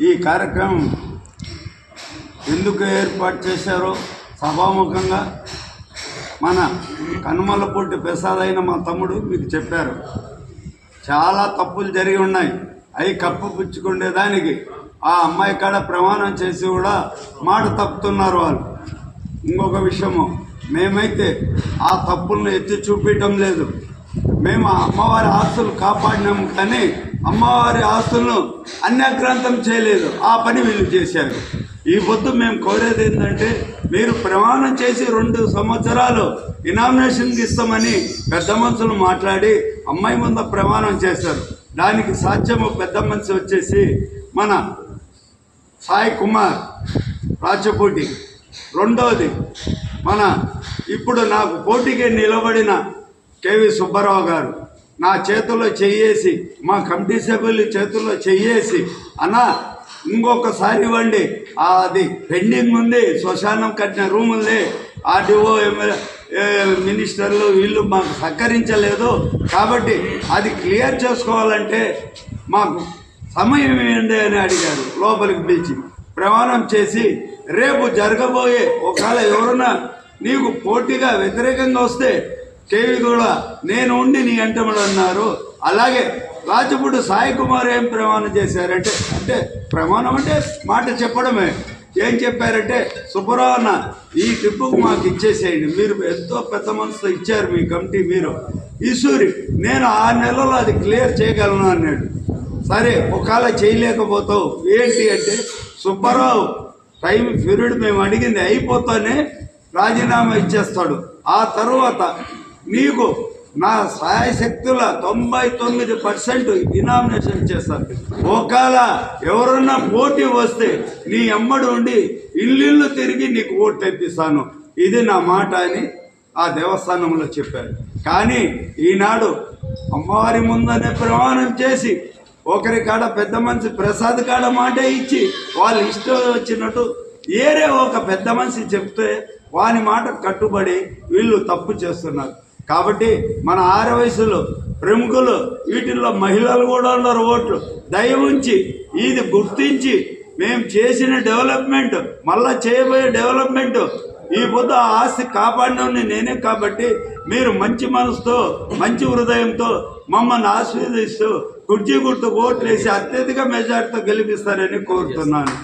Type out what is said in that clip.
ఈ కార్యక్రమం ఎందుకు ఏర్పాటు చేశారో సభాముఖంగా మన కనుమలపూటి ప్రసాద్ అయిన మా తమ్ముడు మీకు చెప్పారు. చాలా తప్పులు జరిగి ఉన్నాయి. అవి కప్పుపుచ్చుకునేదానికి ఆ అమ్మాయి కాడ ప్రమాణం చేసి కూడా మాట తప్పుతున్నారు వాళ్ళు. ఇంకొక విషయము మేమైతే ఆ తప్పులను ఎత్తి చూపించడం లేదు. మేము ఆ అమ్మవారి ఆస్తులు కాపాడినాము కానీ అమ్మవారి ఆస్తులను అన్యాక్రాంతం చేయలేదు. ఆ పని వీళ్ళు చేశారు. ఈ పొద్దు మేము కోరేది ఏంటంటే మీరు ప్రమాణం చేసి రెండు సంవత్సరాలు ఇనామినేషన్కి ఇస్తామని పెద్ద మనుషులు మాట్లాడి అమ్మాయి ముందు ప్రమాణం చేశారు. దానికి సాధ్యము పెద్ద మనిషి వచ్చేసి మన సాయి కుమార్ రాచపోటి రెండవది మన ఇప్పుడు నాకు పోటీకి నిలబడిన కేవి సుబ్బారావు గారు. నా చేతుల్లో చెయ్యేసి మా కమిటీ సభ్యులు చేతుల్లో చెయ్యేసి అన్న ఇంకొకసారి ఇవ్వండి. అది పెండింగ్ ఉంది శ్మశానం కట్టిన రూమ్ ఉంది. ఆర్డీఓ ఎమ్మెల్యే మినిస్టర్లు వీళ్ళు మాకు సహకరించలేదు. కాబట్టి అది క్లియర్ చేసుకోవాలంటే మాకు సమయం ఏంటి అని అడిగారు లోపలికి పిలిచి. ప్రమాణం చేసి రేపు జరగబోయే ఒకవేళ ఎవరన్నా నీకు పోటీగా వ్యతిరేకంగా వస్తే కేవి కూడా నేను ఉండి నీ అంటములు అన్నారు అలాగే రాజపుడు సాయి కుమార్ ఏం ప్రమాణం చేశారంటే అంటే ప్రమాణం అంటే మాట చెప్పడమే. ఏం చెప్పారంటే సుబ్బరావు ఈ ట్రిప్పుకు మాకు ఇచ్చేసేయండి. మీరు ఎంతో పెద్ద మనసుతో ఇచ్చారు మీ కమిటీ మీరు. ఈశ్వరి నేను ఆ నెలలో అది క్లియర్ చేయగలను అన్నాడు. సరే ఒకవేళ చేయలేకపోతావు ఏంటి అంటే సుబ్బారావు టైం పీరియడ్ మేము అడిగింది అయిపోతానే రాజీనామా ఇచ్చేస్తాడు. ఆ తర్వాత నీకు నా సాయశక్తుల తొంభై తొమ్మిది పర్సెంట్ ఇనామినేషన్ చేస్తారు. ఒకవేళ ఎవరన్నా పోటీ వస్తే నీ అమ్మడు ఉండి ఇల్లు తిరిగి నీకు ఓటు తెప్పిస్తాను. ఇది నా మాట అని ఆ దేవస్థానంలో చెప్పారు. కానీ ఈనాడు అమ్మవారి ముందనే ప్రమాణం చేసి ఒకరి కాడ పెద్ద మనిషి ప్రసాద్ కాడ మాట ఇచ్చి వాళ్ళు ఇష్టం వచ్చినట్టు ఏరే ఒక పెద్ద మనిషి చెప్తే వాని మాట కట్టుబడి వీళ్ళు తప్పు చేస్తున్నారు. కాబట్టి మన ఆరు వయసులో ప్రముఖులు వీటిల్లో మహిళలు కూడా ఉన్నారు ఓట్లు. దయ ఉంచి ఇది గుర్తించి మేము చేసిన డెవలప్మెంట్ మళ్ళా చేయబోయే డెవలప్మెంట్ ఈ బుద్ధ ఆస్తి కాపాడినోని నేనే కాబట్టి మీరు మంచి మనసుతో మంచి హృదయంతో మమ్మల్ని ఆశీర్వదిస్తూ కుర్చీ గుర్తు ఓట్లు వేసి అత్యధిక మెజార్టీతో గెలిపిస్తారని కోరుతున్నాను.